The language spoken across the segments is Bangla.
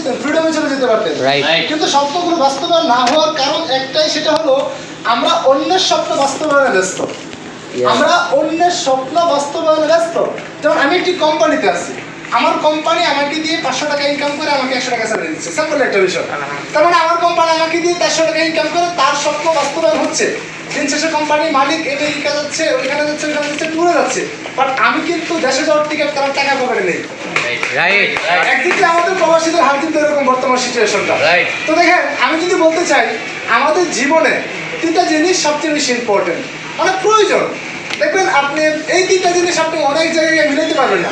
যেতেন ফ্রিডমে চলে যেতে পারতেন। কিন্তু স্বপ্নগুলো বাস্তবায়ন না হওয়ার কারণ একটাই সেটা হলো আমরা অন্যের স্বপ্ন বাস্তবায়নে ব্যস্ত। আমরা অন্যের স্বপ্ন বাস্তবায়নে ব্যস্ত। যেমন আমি একটি কোম্পানিতে আছি। আমার কোম্পানি আমাকে দিয়ে পাঁচশো টাকা ইনকাম করে আমাকে একশো টাকা স্যালারি দিচ্ছে। সিম্পল একটা বিষয়। তার মানে আমার কোম্পানি আমাকে দিয়ে চারশো টাকা ইনকাম করে তার স্বপ্ন বাস্তবায়ন হচ্ছে। দিন শেষে কোম্পানির মালিক এটা ইনকাম যাচ্ছে ওইখানে যাচ্ছে ওইখানে যাচ্ছে টুরে যাচ্ছে। বাট আমি কিন্তু দেশে যাওয়ার টিকিট তার টাকা পকেটে নেই। রাইট একদিকে আমাদের প্রবাসীদের হাত কিন্তু এরকম বর্তমান সিচুয়েশনটা Right. তো দেখেন আমি যদি বলতে চাই আমাদের জীবনে তিনটা জিনিস সবচেয়ে বেশি ইম্পর্টেন্ট মানে প্রয়োজন। দেখবেন আপনি এই তিনটা জিনিস আপনি অনেক জায়গায় মিলাতে পারবেন না।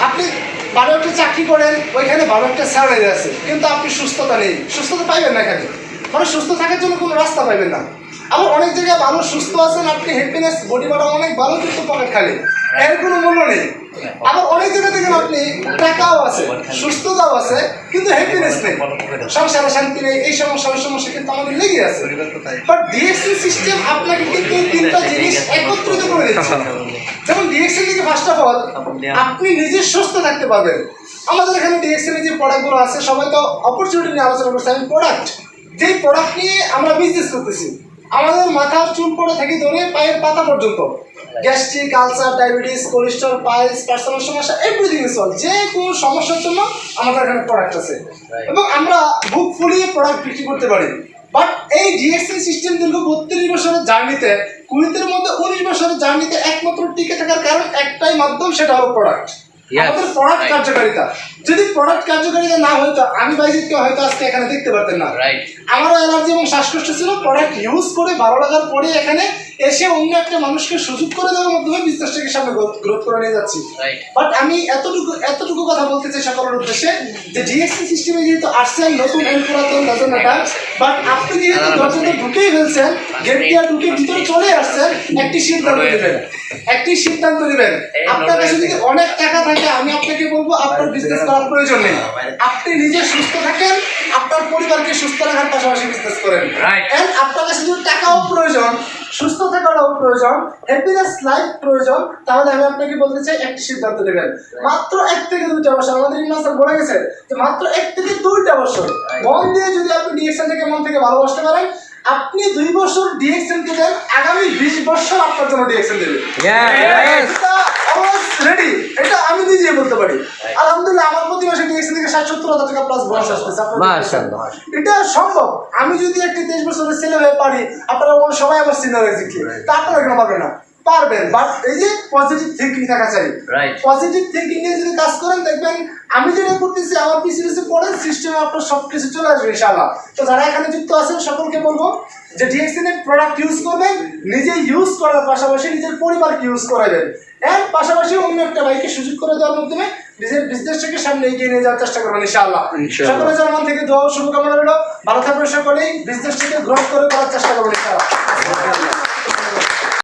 আপনি ভালো একটা চাকরি করেন ওইখানে ভালো একটা স্যালারি আছে কিন্তু আপনি সুস্থতা নেই। সুস্থতা পাইবেন না এখানে। মানে সুস্থ থাকার জন্য কোনো রাস্তা পাইবেন না। আবার অনেক জায়গায় ভালো সুস্থ আছেন আপনি হ্যাপিনেস বডি বাড়া অনেক ভালো কিন্তু পকেট খালি। এর কোনো মূল্য নেই। আবার অনেক আপনি টাকাও আছে সুস্থতাও আছে কিন্তু হ্যাপিনেস নেই। সংসারে শান্তি নেই এই সমস্যা ওই সমস্যা কিন্তু আমাদের লেগে আছে। বাট ডিএক্সএল সিস্টেম আপনাকে কিন্তু এই তিনটা জিনিস একত্রিত করে দিচ্ছে। যেমন ডিএক্সএল থেকে ফার্স্ট অফ অল আপনি নিজে সুস্থ থাকতে পারবেন। আমাদের এখানে ডিএক্সএল যে প্রোডাক্টগুলো আছে সবাই তো অপরচুনিটি নিয়ে আলোচনা করছে আমি প্রোডাক্ট যেই প্রোডাক্ট নিয়ে আমরা বিজনেস করতেছি আমাদের মাথার চুল পড়ে থেকে ধরে পায়ের পাতা পর্যন্ত। Gastric ulcer diabetes cholesterol piles personal সমস্যা এভরিথিং ইজ অল যে কোনো সমস্যার জন্য আমাদের এখানে প্রোডাক্ট আছে। এবং আমরা বুক ফুলিয়ে প্রোডাক্ট বিক্রি করতে পারি। বাট এই ডিএক্সএল সিস্টেম দীর্ঘ বত্রিশ বছরের জার্নিতে কুড়িতের মধ্যে উনিশ বছরের জার্নিতে একমাত্র টিকে থাকার কারণ একটাই মাধ্যম সেটা হলো প্রোডাক্ট আমাদের প্রোডাক্ট কার্যকারিতা। যদি প্রোডাক্ট কার্যকারিতা না হতো আমি বাইজিৎকে হয়তো আজকে এখানে দেখতে পারতেন না। আমারও অ্যালার্জি এবং শ্বাসকষ্ট ছিল প্রোডাক্ট ইউজ করে ভালো লাগার পরে এখানে এসে অন্য একটা মানুষকে সুযোগ করে দেওয়ার মাধ্যমে বিজনেসটাকে সামনে গ্রোথ করে নিয়ে যাচ্ছি। বাট আমি এতটুকু এতটুকু কথা বলতে চাই সকলের উদ্দেশ্যে যে সিস্টেমে যেহেতু আসছেন নতুন এন্ড পুরাতন নতুন এটা বাট আপনি যেহেতু দরজাতে ঢুকেই ফেলছেন গেট দিয়ে ঢুকে ভিতরে চলে আসছেন একটি সিদ্ধান্ত নেবেন একটি সিদ্ধান্ত নেবেন আপনার কাছে যদি অনেক টাকা থাকে আমি আপনাকে বলব আপনার বিজনেস করার প্রয়োজন নেই। আপনি নিজে সুস্থ থাকেন আপনার পরিবারকে সুস্থ রাখার পাশাপাশি বিজনেস করেন। আপনার কাছে যদি টাকাও প্রয়োজন সুস্থ থাকারও প্রয়োজন হ্যাপিনেস লাইফ প্রয়োজন তাহলে আমি আপনাকে বলতে চাই একটি সিদ্ধান্ত নেবেন। মাত্র এক থেকে দুইটা বছর আমাদের ইমরান বলে গেছে যে মাত্র এক থেকে দুইটা বছর। মন দিয়ে যদি আপনি ডিএক্সএন থেকে মন থেকে ভালোবাসতে পারেন আপনি দুই বছর ডিএক্সএন দিলেন আগামী বিশ বছর আপনার জন্য ডিএক্সএন দেবে। রেডি এটা আমি নিজে বলতে পারি। আলহামদুলিল্লাহ আমার প্রতি মাসে ডিএক্সএন থেকে সাত সত্তর হাজার টাকা প্লাস বয়স আসতেছে এটা সম্ভব। আমি যদি একটি তেইশ বছরের ছেলে হয়ে পারি আপনারা সবাই আমার সিনিয়র হয়েছে তা আপনারা কেন পারবেন না? পারবেন বাট এই যে পজিটিভ থিঙ্কিং থাকা চাই. পজিটিভ থিঙ্কিং নিয়ে যদি কাজ করেন দেখবেন আমি যেটা করতেছি আমার পিছু পিছু পড়েন সিস্টেমে আপনার সব কিছু চলে আসবে ইনশাআল্লাহ। তো যারা এখানে যুক্ত আছেন সকলকে বলব যে ডিএক্সএন এর প্রোডাক্ট ইউজ করবেন নিজে ইউজ করার পাশাপাশি নিজের পরিবারকে ইউজ করাবেন। এর পাশাপাশি অন্য একটা বাইকে সুযোগ করে দেওয়ার মাধ্যমে নিজের বিজনেসটাকে সামনে এগিয়ে নিয়ে যাওয়ার চেষ্টা করবেন ইনশাআল্লাহ। সকলে যার মন থেকে দোয়া শুভকামনা রইল। ভালো থাকবেন সকলেই বিজনেসটাকে গ্রোথ করে করার চেষ্টা করবেন ইনশাআল্লাহ।